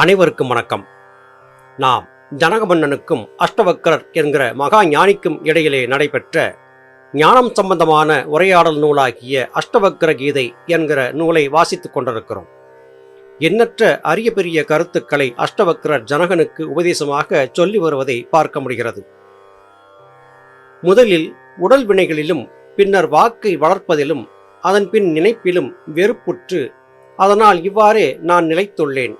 அனைவருக்கும் வணக்கம். நாம் ஜனகமன்னனுக்கும் அஷ்டவக்கரர் என்கிற மகா ஞானிக்கும் இடையிலே நடைபெற்ற ஞானம் சம்பந்தமான உரையாடல் நூலாகிய அஷ்டவக்கர கீதை என்கிற நூலை வாசித்துக் கொண்டிருக்கிறோம். எண்ணற்ற அரிய பெரிய கருத்துக்களை அஷ்டவக்கரர் ஜனகனுக்கு உபதேசமாக சொல்லி வருவதை பார்க்க முடிகிறது. முதலில் உடல் வினைகளிலும் பின்னர் வாக்கை வளர்ப்பதிலும் அதன் பின் நினைப்பிலும் வெறுப்புற்று அதனால் இவ்வாறே நான் நிலைத்துள்ளேன்.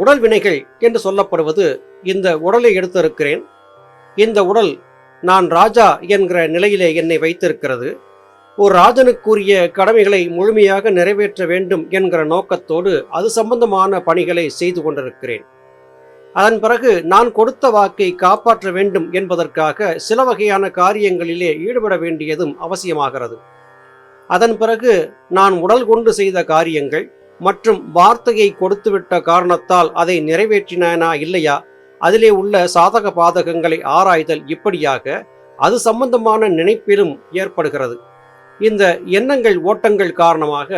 உடல் வினைகள் என்று சொல்லப்படுவது இந்த உடலை எடுத்திருக்கிறேன். இந்த உடல் நான் ராஜா என்கிற நிலையிலே என்னை வைத்திருக்கிறது. ஒரு ராஜனுக்குரிய கடமைகளை முழுமையாக நிறைவேற்ற வேண்டும் என்கிற நோக்கத்தோடு அது சம்பந்தமான பணிகளை செய்து கொண்டிருக்கிறேன். அதன் பிறகு நான் கொடுத்த வாக்கை காப்பாற்ற வேண்டும் என்பதற்காக சில வகையான காரியங்களிலே ஈடுபட வேண்டியதும் அவசியமாகிறது. அதன் பிறகு நான் உடல் கொண்டு செய்த காரியங்கள் மற்றும் வார்த்தையை கொடுத்துவிட்ட காரணத்தால் அதை நிறைவேற்றினானா இல்லையா? அதிலே உள்ள சாதக பாதகங்களை ஆராய்தல் இப்படியாக அது சம்பந்தமான நினைப்பிலும் ஏற்படுகிறது. இந்த எண்ணங்கள் ஓட்டங்கள் காரணமாக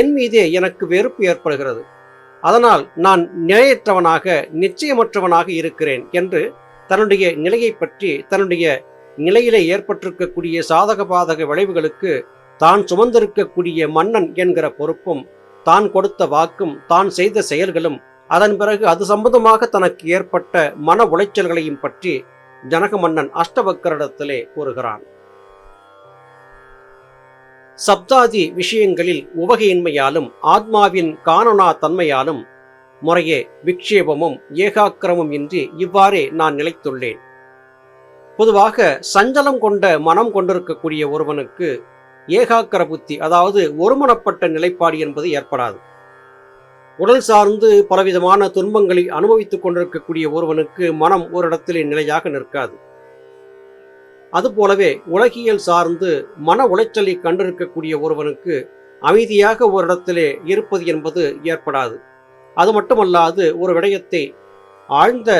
என் மீதே எனக்கு வெறுப்பு ஏற்படுகிறது. அதனால் நான் நிலையற்றவனாக நிச்சயமற்றவனாக இருக்கிறேன் என்று தன்னுடைய நிலையை பற்றி தன்னுடைய நிலையிலே ஏற்பட்டிருக்கக்கூடிய சாதக பாதக விளைவுகளுக்கு தான் சுமந்திருக்கக்கூடிய மன்னன் என்கிற பொறுப்பும் தான் கொடுத்த வாக்கும் தான் செய்த செயல்களும் அதன் பிறகு அது சம்பந்தமாக தனக்கு ஏற்பட்ட மன உளைச்சல்களையும் பற்றி ஜனக மன்னன் அஷ்டவக்கரிடத்திலே கூறுகிறான். சப்தாதி விஷயங்களில் உவகையின்மையாலும் ஆத்மாவின் காணனா தன்மையாலும் முறையே விக்ஷேபமும் ஏகாக்கிரமும் இன்றி இவ்வாறே நான் நிலைத்துள்ளேன். பொதுவாக சஞ்சலம் கொண்ட மனம் கொண்டிருக்கக்கூடிய ஒருவனுக்கு ஏகாக்கர புத்தி அதாவது ஒருமனப்பட்ட நிலைப்பாடு என்பது ஏற்படாது. உடல் சார்ந்து பலவிதமான துன்பங்களை அனுபவித்துக் கொண்டிருக்கக்கூடிய ஒருவனுக்கு மனம் ஒரு இடத்திலே நிலையாக நிற்காது. அதுபோலவே உலகியல் சார்ந்து மன உளைச்சலை கண்டிருக்கக்கூடிய ஒருவனுக்கு அமைதியாக ஒரு இடத்திலே இருப்பது என்பது ஏற்படாது. அது மட்டுமல்லாது ஒரு விடயத்தை ஆழ்ந்த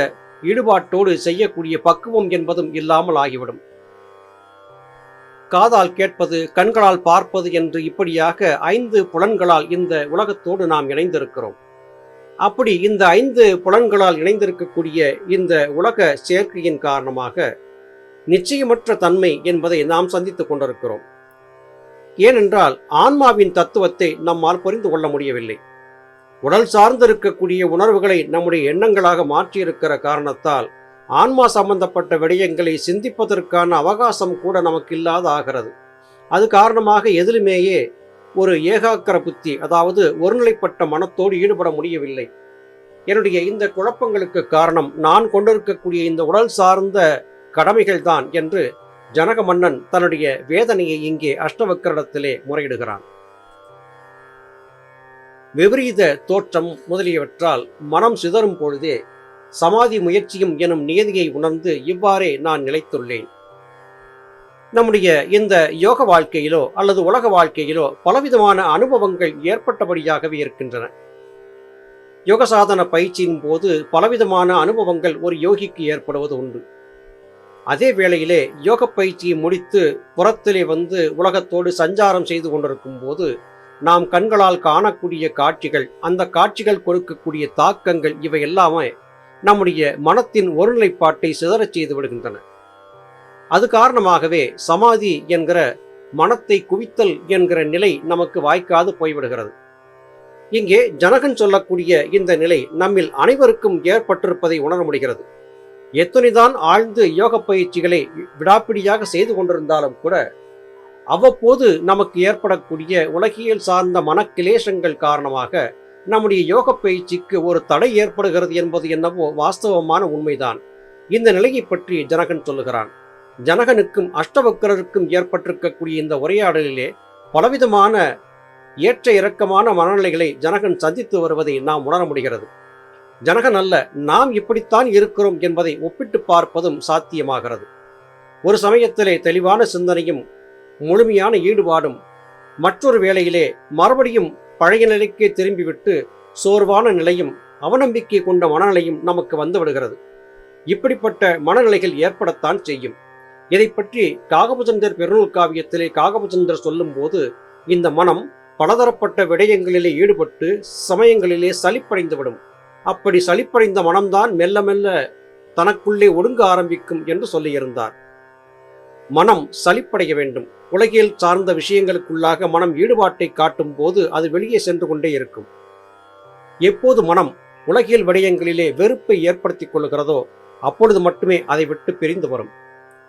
ஈடுபாட்டோடு செய்யக்கூடிய பக்குவம் என்பதும் இல்லாமல் ஆகிவிடும். காதால் கேட்பது கண்களால் பார்ப்பது என்று இப்படியாக ஐந்து புலன்களால் இந்த உலகத்தோடு நாம் இணைந்திருக்கிறோம். அப்படி இந்த ஐந்து புலன்களால் இணைந்திருக்கக்கூடிய இந்த உலக சேர்க்கையின் காரணமாக நிச்சயமற்ற தன்மை என்பதை நாம் சந்தித்துக் கொண்டிருக்கிறோம். ஏனென்றால் ஆன்மாவின் தத்துவத்தை நம்மால் புரிந்து கொள்ள முடியவில்லை. உடல் சார்ந்திருக்கக்கூடிய உணர்வுகளை நம்முடைய எண்ணங்களாக மாற்றியிருக்கிற காரணத்தால் ஆன்மா சம்பந்தப்பட்ட விடயங்களை சிந்திப்பதற்கான அவகாசம் கூட நமக்கு இல்லாத ஆகிறது அது காரணமாக எதிலுமேயே ஒரு ஏகாக்கர புத்தி அதாவது ஒருநிலைப்பட்ட மனத்தோடு ஈடுபட முடியவில்லை. என்னுடைய இந்த குழப்பங்களுக்கு காரணம் நான் கொண்டிருக்கக்கூடிய இந்த உடல் சார்ந்த கடமைகள் தான் என்று ஜனக மன்னன் தன்னுடைய வேதனையை இங்கே அஷ்டவக்கரிடத்திலே முறையிடுகிறான். விபரீத தோற்றம் முதலியவற்றால் மனம் சிதறும் பொழுதே சமாதி முயற்சியும் எனும் நியதியை உணர்ந்து இவ்வாறே நான் நிலைத்துள்ளேன். நம்முடைய இந்த யோக வாழ்க்கையிலோ அல்லது உலக வாழ்க்கையிலோ பலவிதமான அனுபவங்கள் ஏற்பட்டபடியாகவே இருக்கின்றன. யோக சாதன பயிற்சியின் போது பலவிதமான அனுபவங்கள் ஒரு யோகிக்கு ஏற்படுவது உண்டு. அதே வேளையிலே யோக பயிற்சியை முடித்து புறத்திலே வந்து உலகத்தோடு சஞ்சாரம் செய்து கொண்டிருக்கும் போது நாம் கண்களால் காணக்கூடிய காட்சிகள் அந்த காட்சிகள் கொடுக்கக்கூடிய தாக்கங்கள் இவை எல்லாமே நம்முடைய மனத்தின் ஒருநிலைப்பாட்டை சிதறச் செய்து விடுகின்றன. அது காரணமாகவே சமாதி என்கிற மனத்தை குவித்தல் என்கிற நிலை நமக்கு வாய்க்காது போய்விடுகிறது. இங்கே ஜனகன் சொல்லக்கூடிய இந்த நிலை நம்மில் அனைவருக்கும் ஏற்பட்டிருப்பதை உணர முடிகிறது. எத்தனைதான் ஆழ்ந்து யோக பயிற்சிகளை விடாப்பிடியாக செய்து கொண்டிருந்தாலும் கூட அவ்வப்போது நமக்கு ஏற்படக்கூடிய உலகியல் சார்ந்த மனக்கிலேசங்கள் காரணமாக நம்முடைய யோக பயிற்சிக்கு ஒரு தடை ஏற்படுகிறது என்பது என்னவோ வாஸ்தவமான உண்மைதான். இந்த நிலையை பற்றி ஜனகன் சொல்லுகிறான். ஜனகனுக்கும் அஷ்டவக்கரருக்கும் ஏற்பட்டிருக்கக்கூடிய இந்த உரையாடலிலே பலவிதமான ஏற்ற இறக்கமான மனநிலைகளை ஜனகன் சந்தித்து வருவதை நாம் உணர முடிகிறது. ஜனகன் அல்ல நாம் இப்படித்தான் இருக்கிறோம் என்பதை ஒப்பிட்டு பார்ப்பதும் சாத்தியமாகிறது. ஒரு சமயத்திலே தெளிவான சிந்தனையும் முழுமையான ஈடுபாடும் மற்றொரு வேளையிலே மறுபடியும் பழைய நிலைக்கே திரும்பிவிட்டு சோர்வான நிலையும் அவநம்பிக்கை கொண்ட மனநிலையும் நமக்கு வந்து விடுகிறது இப்படிப்பட்ட மனநிலைகள் ஏற்படத்தான் செய்யும். இதை பற்றி காகபுஜந்தர் பெருநூல் காவியத்திலே காகபுஜந்தர் சொல்லும்போது இந்த மனம் பலதரப்பட்ட விடயங்களிலே ஈடுபட்டு சமயங்களிலே சலிப்படைந்துவிடும். அப்படி சலிப்படைந்த மனம்தான் மெல்ல மெல்ல தனக்குள்ளே ஒடுங்க ஆரம்பிக்கும் என்று சொல்லியிருந்தார். மனம் சலிப்படைய வேண்டும். உலகியல் சார்ந்த விஷயங்களுக்குள்ளாக மனம் ஈடுபாட்டை காட்டும் போது அது வெளியே சென்று கொண்டே இருக்கும். எப்போது மனம் உலகியல் விடயங்களிலே வெறுப்பை ஏற்படுத்திக் கொள்கிறதோ அப்பொழுது மட்டுமே அதை விட்டு பிரிந்து வரும்.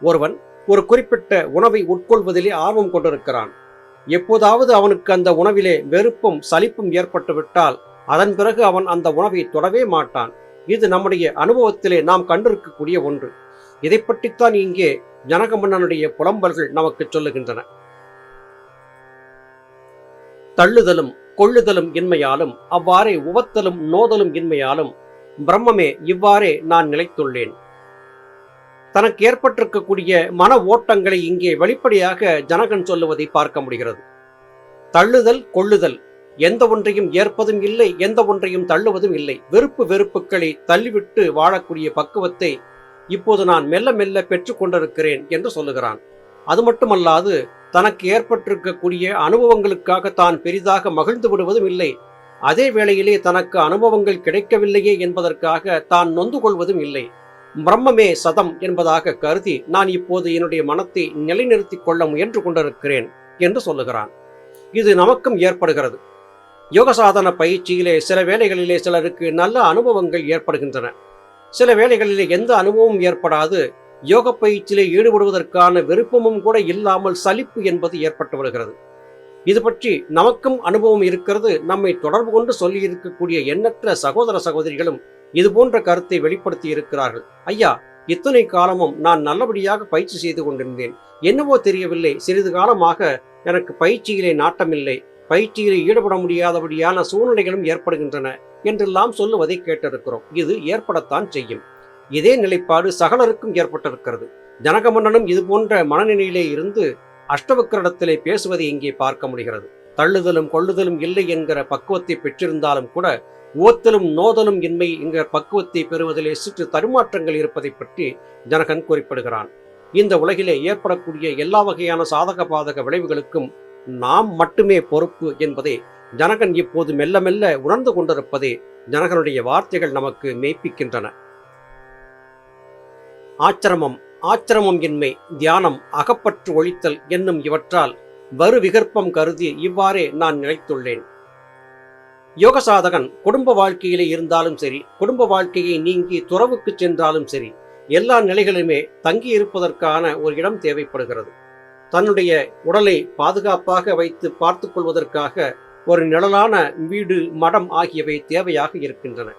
ஒருவன் ஒரு குறிப்பிட்ட உணவை உட்கொள்வதிலே ஆர்வம் கொண்டிருக்கிறான். எப்போதாவது அவனுக்கு அந்த உணவிலே வெறுப்பும் சலிப்பும் ஏற்பட்டுவிட்டால் அதன் பிறகு அவன் அந்த உணவை தொடவே மாட்டான். இது நம்முடைய அனுபவத்திலே நாம் கண்டிருக்கக்கூடிய ஒன்று. இதை பற்றித்தான் இங்கே ஜனகமன்னனுடைய புலம்பல்கள் நமக்கு சொல்லுகின்றன. தள்ளுதலும் கொள்ளுதலும் இன்மையாலும் அவ்வாறே உவத்தலும் நோதலும் இன்மையாலும் பிரம்மமே இவ்வாறே நான் நிலைத்துள்ளேன். தனக்கு ஏற்பட்டிருக்கக்கூடிய மன ஓட்டங்களை இங்கே வெளிப்படையாக ஜனகன் சொல்லுவதை பார்க்க முடிகிறது. தள்ளுதல் கொள்ளுதல் எந்த ஒன்றையும் ஏற்பதும் இல்லை எந்த ஒன்றையும் தள்ளுவதும் இல்லை. வெறுப்பு வெறுப்புகளை தள்ளிவிட்டு வாழக்கூடிய பக்குவத்தை இப்போது நான் மெல்ல மெல்ல பெற்றுக்கொண்டிருக்கிறேன் என்று சொல்லுகிறான். அது மட்டுமல்லாது தனக்கு ஏற்பட்டிருக்கக்கூடிய அனுபவங்களுக்காக தான் பெரிதாக மகிழ்ந்து விடுவதும் இல்லை. அதே வேளையிலே தனக்கு அனுபவங்கள் கிடைக்கவில்லையே என்பதற்காக தான் நொந்து கொள்வதும் இல்லை. பிரம்மமே சதம் என்பதாக கருதி நான் இப்போது என்னுடைய மனத்தை நிலைநிறுத்திக் கொள்ள முயன்று கொண்டிருக்கிறேன் என்று சொல்லுகிறான். இது நமக்கும் ஏற்படுகிறது. யோகசாதன பயிற்சியிலே சில வேளைகளிலே சிலருக்கு நல்ல அனுபவங்கள் ஏற்படுகின்றன. சில வேளைகளிலே எந்த அனுபவமும் ஏற்படாது. யோக பயிற்சியிலே ஈடுபடுவதற்கான விருப்பமும் கூட இல்லாமல் சலிப்பு என்பது ஏற்பட்டு வருகிறது. இது பற்றி நமக்கும் அனுபவம் இருக்கிறது. நம்மை தொடர்பு கொண்டு சொல்லி இருக்கக்கூடிய எண்ணற்ற சகோதர சகோதரிகளும் இது போன்ற கருத்தை வெளிப்படுத்தி இருக்கிறார்கள். ஐயா இத்தனை காலமும் நான் நல்லபடியாக பயிற்சி செய்து கொண்டிருந்தேன். என்னவோ தெரியவில்லை. சிறிது காலமாக எனக்கு பயிற்சியிலே நாட்டமில்லை. பயிற்சியில் ஈடுபட முடியாதபடியான சூழ்நிலைகளும் ஏற்படுகின்றன என்றெல்லாம் சொல்லுவதை கேட்டிருக்கிறோம். இது ஏற்படத்தான் செய்யும். இதே நிலைப்பாடு சகலருக்கும் ஏற்பட்டிருக்கிறது. ஜனகமன்னனும் இது போன்ற மனநிலையிலே இருந்து அஷ்டவக்கரிடத்திலே பேசுவதை இங்கே பார்க்க முடிகிறது. தள்ளுதலும் கொள்ளுதலும் இல்லை என்கிற பக்குவத்தை பெற்றிருந்தாலும் கூட ஓத்தலும் நோதலும் இன்மை என்கிற பக்குவத்தை பெறுவதிலே சிற்று தருமாற்றங்கள் இருப்பதை பற்றி ஜனகன் குறிப்பிடுகிறான். இந்த உலகிலே ஏற்படக்கூடிய எல்லா வகையான சாதக பாதக விளைவுகளுக்கும் நாம் மட்டுமே பொறுப்பு என்பதை. ஜனகன் இப்போது மெல்ல மெல்ல உணர்ந்து கொண்டிருப்பதே ஜனகனுடைய வார்த்தைகள் நமக்கு மெய்ப்பிக்கின்றன. ஆச்சிரமம் ஆச்சிரமம் இன்மை தியானம் அகப்பற்று ஒழித்தல் என்னும் இவற்றால் வரு விகற்பம் கருதி இவ்வாறே நான் நினைத்துள்ளேன். யோக சாதகன் குடும்ப வாழ்க்கையிலே இருந்தாலும் சரி குடும்ப வாழ்க்கையை நீங்கி துறவுக்கு சென்றாலும் சரி எல்லா நிலைகளிலுமே தங்கி இருப்பதற்கான ஒரு இடம் தேவைப்படுகிறது. தன்னுடைய உடலை பாதுகாப்பாக வைத்து பார்த்து கொள்வதற்காக ஒரு நிழலான வீடு மடம் ஆகியவை தேவையாக இருக்கின்றன.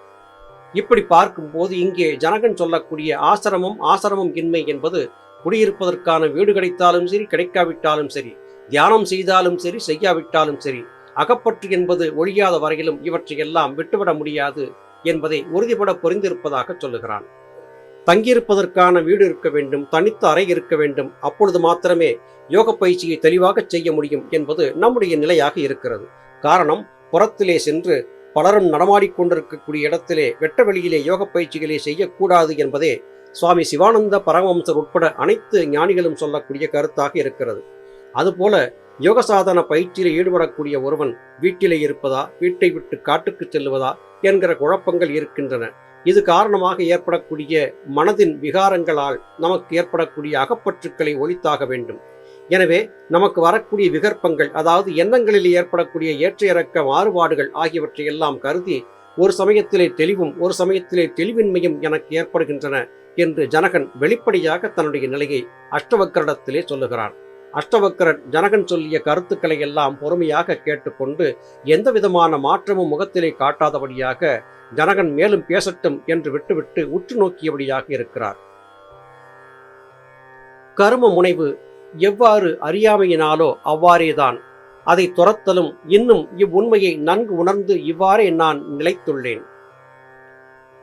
இப்படி பார்க்கும்போது இங்கே ஜனகன் சொல்லக்கூடிய ஆசிரமம் ஆசிரமம் இன்மை என்பது குடியிருப்பதற்கான வீடு கிடைத்தாலும் சரி கிடைக்காவிட்டாலும் சரி தியானம் செய்தாலும் சரி செய்யாவிட்டாலும் சரி அகப்பற்று என்பது ஒழியாத வரையிலும் இவற்றையெல்லாம் விட்டுவிட முடியாது என்பதை உறுதிபட புரிந்திருப்பதாக சொல்லுகிறான். தங்கியிருப்பதற்கான வீடு இருக்க வேண்டும் தனித்த அறை இருக்க வேண்டும். அப்பொழுது மாத்திரமே யோக பயிற்சியை தெளிவாக செய்ய முடியும் என்பது நம்முடைய நிலையாக இருக்கிறது. காரணம் புறத்திலே சென்று பலரும் நடமாடிக்கொண்டிருக்கக்கூடிய இடத்திலே வெட்ட வெளியிலே யோக பயிற்சிகளை செய்யக்கூடாது என்பதே சுவாமி சிவானந்த பரமஹம்சர் உட்பட அனைத்து ஞானிகளும் சொல்லக்கூடிய கருத்தாக இருக்கிறது. அதுபோல யோக சாதன பயிற்சியில் ஈடுபடக்கூடிய ஒருவன் வீட்டிலே இருப்பதா வீட்டை விட்டு காட்டுக்கு செல்லுவதா என்கிற குழப்பங்கள் இருக்கின்றன. இது காரணமாக ஏற்படக்கூடிய மனதின் விகாரங்களால் நமக்கு ஏற்படக்கூடிய அகப்பற்றுக்களை ஒழித்தாக வேண்டும். எனவே நமக்கு வரக்கூடிய விகற்பங்கள் அதாவது எண்ணங்களில் ஏற்படக்கூடிய ஏற்ற இறக்க மாறுபாடுகள் ஆகியவற்றை எல்லாம் கருதி ஒரு சமயத்திலே தெளிவும் ஒரு சமயத்திலே தெளிவின்மையும் எனக்கு ஏற்படுகின்றன என்று ஜனகன் வெளிப்படையாக தன்னுடைய நிலையை அஷ்டவக்கரிடத்திலே சொல்லுகிறான் அஷ்டவக்கரன் ஜனகன் சொல்லிய கருத்துக்களை எல்லாம் பொறுமையாக கேட்டுக்கொண்டு எந்த விதமான மாற்றமும் முகத்திலே காட்டாதபடியாக ஜனகன் மேலும் பேசட்டும் என்று விட்டுவிட்டு உற்று நோக்கியபடியாக இருக்கிறார். கரும முனைவு எவ்வாறு அறியாமையினாலோ அவ்வாறேதான். அதை துரத்தலும் இன்னும் இவ்வுண்மையை நன்கு உணர்ந்து இவ்வாறே நான் நிலைத்துள்ளேன்.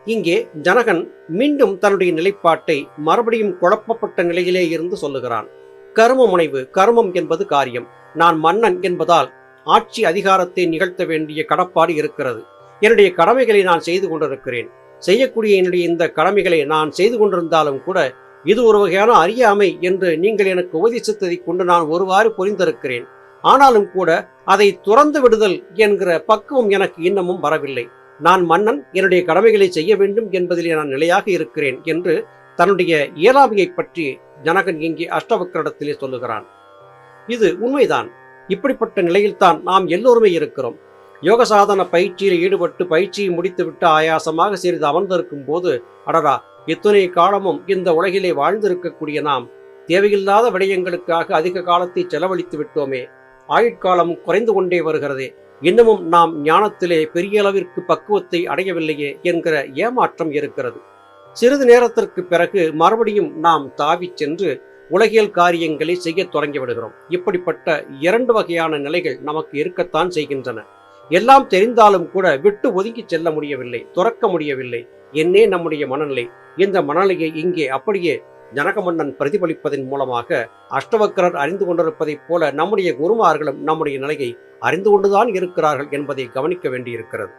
இங்கே ஜனகன் மீண்டும் தன்னுடைய நிலைப்பாட்டை மறுபடியும் குழப்பப்பட்ட நிலையிலே இருந்து சொல்லுகிறான். கரும முனைவு கர்மம் என்பது காரியம். நான் மன்னன் என்பதால் ஆட்சி அதிகாரத்தை நிகழ்த்த வேண்டிய கடப்பாடு இருக்கிறது. என்னுடைய கடமைகளை நான் செய்து கொண்டிருக்கிறேன். செய்யக்கூடிய என்னுடைய இந்த கடமைகளை நான் செய்து கொண்டிருந்தாலும் கூட இது ஒரு வகையான அறியாமை என்று நீங்கள் எனக்கு உபதேசித்ததை கொண்டு நான் ஒருவாறு புரிந்திருக்கிறேன். ஆனாலும் கூட அதை துறந்து விடுதல் என்கிற பக்குவம் எனக்கு இன்னமும் வரவில்லை. நான் மன்னன் என்னுடைய கடமைகளை செய்ய வேண்டும் என்பதிலே நான் நிலையாக இருக்கிறேன் என்று தன்னுடைய இயலாமையை பற்றி ஜனகன் இங்கே அஷ்டவக்கரிடத்திலே சொல்லுகிறான். இது உண்மைதான். இப்படிப்பட்ட நிலையில்தான் நாம் எல்லோருமே இருக்கிறோம். யோக சாதன பயிற்சியில் ஈடுபட்டு பயிற்சியை முடித்துவிட்டு ஆயாசமாக சிறிது அமர்ந்திருக்கும் போது அடரா இத்தனை காலமும் இந்த உலகிலே வாழ்ந்திருக்கக்கூடிய நாம். தேவையில்லாத விடயங்களுக்காக அதிக காலத்தை செலவழித்து விட்டோமே. ஆயுட்காலம் குறைந்து கொண்டே வருகிறதே. இன்னமும் நாம் ஞானத்திலே பெரிய அளவிற்கு பக்குவத்தை அடையவில்லையே என்கிற ஏமாற்றம் இருக்கிறது. சிறிது நேரத்திற்கு பிறகு மறுபடியும் நாம் தாவிச் சென்று உலகியல் காரியங்களை செய்யத் தொடங்கிவிடுகிறோம் இப்படிப்பட்ட இரண்டு வகையான நிலைகள் நமக்கு இருக்கத்தான் செய்கின்றன. எல்லாம் தெரிந்தாலும் கூட விட்டு ஒதுங்கி செல்ல முடியவில்லை துறக்க முடியவில்லை. என்னே நம்முடைய மனநிலை. இந்த மனநிலையை இங்கே அப்படியே ஜனகமன்னன் பிரதிபலிப்பதன் மூலமாக அஷ்டவக்கரர் அறிந்து கொண்டிருப்பதைப் போல நம்முடைய குருமார்களும் நம்முடைய நிலையை அறிந்து கொண்டுதான் இருக்கிறார்கள் என்பதை கவனிக்க வேண்டியிருக்கிறது.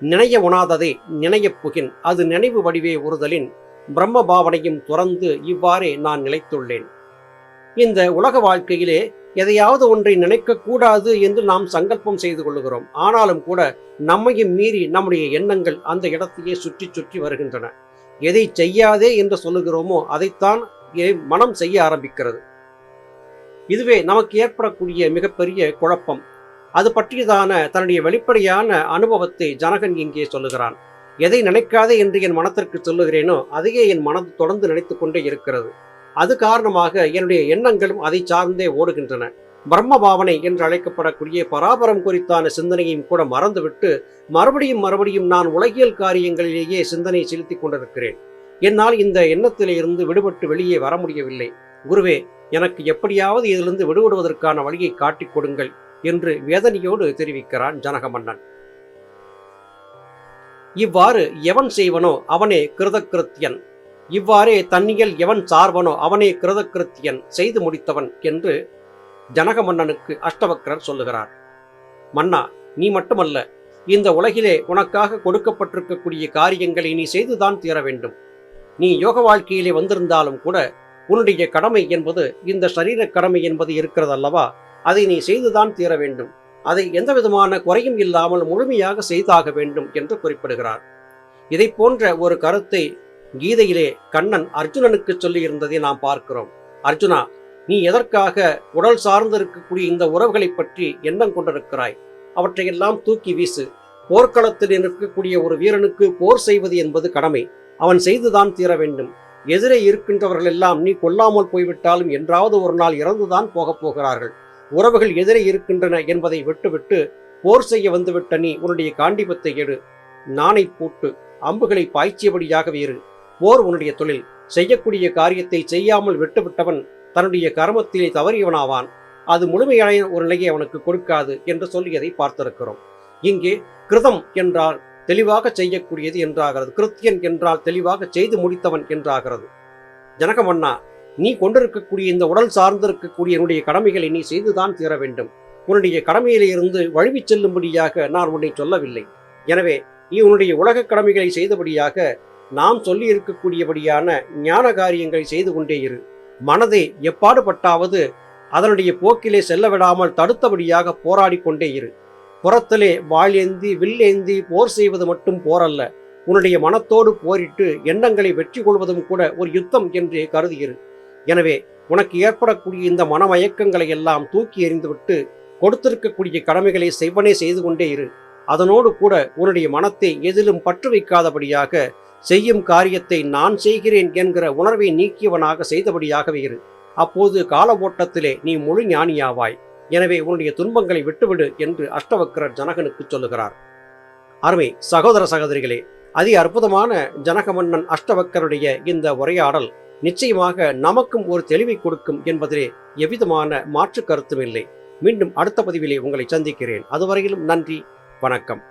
நினைய உணாததை நினையப் புகின். அது நினைவு வடிவே உறுதலின். பிரம்ம பாவனையும் துறந்து இவ்வாறே நான் நிலைத்துள்ளேன். இந்த உலக வாழ்க்கையிலே எதையாவது ஒன்றை நினைக்கக்கூடாது என்று நாம் சங்கல்பம் செய்து கொள்கிறோம் ஆனாலும் கூட நம்மையும் மீறி நம்முடைய எண்ணங்கள் அந்த இடத்தையே சுற்றி சுற்றி வருகின்றன. எதை செய்யாதே என்று சொல்லுகிறோமோ அதைத்தான் மனம் செய்ய ஆரம்பிக்கிறது. இதுவே நமக்கு ஏற்படக்கூடிய மிகப்பெரிய குழப்பம். அது பற்றியதான தன்னுடைய வெளிப்படையான அனுபவத்தை ஜனகன் இங்கே சொல்லுகிறான். எதை நினைக்காதே என்று என் மனத்திற்கு சொல்லுகிறேனோ அதையே என் மனம் தொடர்ந்து நினைத்து கொண்டே இருக்கிறது. அது காரணமாக என்னுடைய எண்ணங்களும் அதை சார்ந்தே ஓடுகின்றன. பிரம்ம பாவனை என்று அழைக்கப்படக்கூடிய பராபரம் குறித்தான சிந்தனையும் கூட மறந்துவிட்டு மறுபடியும் மறுபடியும் நான் உலகியல் காரியங்களிலேயே சிந்தனை செலுத்திக் கொண்டிருக்கிறேன். என்னால் இந்த எண்ணத்திலிருந்து விடுபட்டு வெளியே வர முடியவில்லை. குருவே எனக்கு எப்படியாவது இதிலிருந்து விடுபடுவதற்கான வழியை காட்டிக் கொடுங்கள் என்று வேதனையோடு தெரிவிக்கிறான் ஜனகமன்னன். இவ்வாறு எவன் செய்வனோ அவனே கிருதகிருத்தியன் இவ்வாறே தன்னியல் எவன் சார்வனோ அவனே கிருதகிருத்தியன் செய்து முடித்தவன் என்று ஜனக மன்னனுக்கு அஷ்டவக்கரர் சொல்லுகிறார். மன்னா நீ மட்டுமல்ல இந்த உலகிலே உனக்காக கொடுக்கப்பட்டிருக்கக்கூடிய காரியங்களை நீ செய்துதான் தீர வேண்டும். நீ யோக வாழ்க்கையிலே வந்திருந்தாலும் கூட உன்னுடைய கடமை என்பது இந்த சரீர கடமை என்பது இருக்கிறதல்லவா? அதை நீ செய்துதான் தீர வேண்டும். அதை எந்த விதமான குறையும் இல்லாமல் முழுமையாக செய்தாக வேண்டும் என்று குறிப்பிடுகிறார். இதை போன்ற ஒரு கருத்தை கீதையிலே கண்ணன் அர்ஜுனனுக்கு சொல்லியிருந்ததை நாம் பார்க்கிறோம். அர்ஜுனா நீ எதற்காக உடல் சார்ந்து இருக்கக்கூடிய இந்த உறவுகளை பற்றி எண்ணம் கொண்டிருக்கிறாய்? அவற்றையெல்லாம் தூக்கி வீசு. போர்க்களத்தில் இருக்கக்கூடிய ஒரு வீரனுக்கு போர் செய்வது என்பது கடமை. அவன் செய்துதான் தீர வேண்டும். எதிரே இருக்கின்றவர்கள் எல்லாம் நீ கொல்லாமல் போய்விட்டாலும் என்றாவது ஒரு நாள் இறந்துதான் போகப் போகிறார்கள். உறவுகள் எதிரே இருக்கின்றன என்பதை விட்டுவிட்டு போர் செய்ய வந்துவிட்ட நீ உன்னுடைய காண்டிபத்தை எடு. நானை பூட்டு அம்புகளை பாய்ச்சியபடியாக இரு. போர் உன்னுடைய தொழில். செய்யக்கூடிய காரியத்தை செய்யாமல் விட்டுவிட்டவன் தன்னுடைய கர்மத்திலே தவறியவனாவான். அது முழுமையான ஒரு நிலையை அவனுக்கு கொடுக்காது என்று சொல்லியதை பார்த்திருக்கிறோம். இங்கே கிருதம் என்றால் தெளிவாக செய்யக்கூடியது என்றாகிறது. கிருத்தியன் என்றால் தெளிவாக செய்து முடித்தவன் என்றாகிறது. ஜனகமன்னா நீ கொண்டிருக்கக்கூடிய இந்த உடல் சார்ந்திருக்கக்கூடிய என்னுடைய கடமைகளை நீ செய்துதான் தீர வேண்டும். உன்னுடைய கடமையிலிருந்து வழுவி வழுவிச் செல்லும்படியாக நான் உன்னை சொல்லவில்லை. எனவே நீ உன்னுடைய உலக கடமைகளை செய்தபடியாக நாம் சொல்லி இருக்கக்கூடியபடியான ஞான காரியங்களை செய்து கொண்டே இரு. மனதை எப்பாடுபட்டாவது அதனுடைய போக்கிலே செல்ல விடாமல் தடுத்தபடியாக போராடி கொண்டே இரு. புறத்திலே வாழேந்தி வில்லேந்தி போர் செய்வது மட்டும் போரல்ல. உன்னுடைய மனத்தோடு போரிட்டு எண்ணங்களை வெற்றி கொள்வதும் கூட ஒரு யுத்தம் என்று கருதியிரு எனவே உனக்கு ஏற்படக்கூடிய இந்த மனமயக்கங்களை எல்லாம் தூக்கி எறிந்துவிட்டு கொடுத்திருக்கக்கூடிய கடமைகளை செய்வனே செய்து கொண்டே இரு. அதனோடு கூட உன்னுடைய மனத்தை எதிலும் பற்று வைக்காதபடியாக செய்யும் காரியத்தை நான் செய்கிறேன் என்கிற உணர்வை நீக்கியவனாக செய்தபடியாகவே இரு. அப்போது கால ஓட்டத்திலே நீ முழு ஞானியாவாய். எனவே உன்னுடைய துன்பங்களை விட்டுவிடு என்று அஷ்டவக்கரர் ஜனகனுக்கு சொல்லுகிறார். அருமை சகோதர சகோதரிகளே அதி அற்புதமான ஜனகமன்னன் அஷ்டவக்கருடைய இந்த உரையாடல் நிச்சயமாக நமக்கும் ஒரு தெளிவை கொடுக்கும் என்பதிலே எவ்விதமான மாற்று கருத்தும் இல்லை. மீண்டும் அடுத்த பதிவிலே உங்களை சந்திக்கிறேன். அதுவரையிலும் நன்றி வணக்கம்.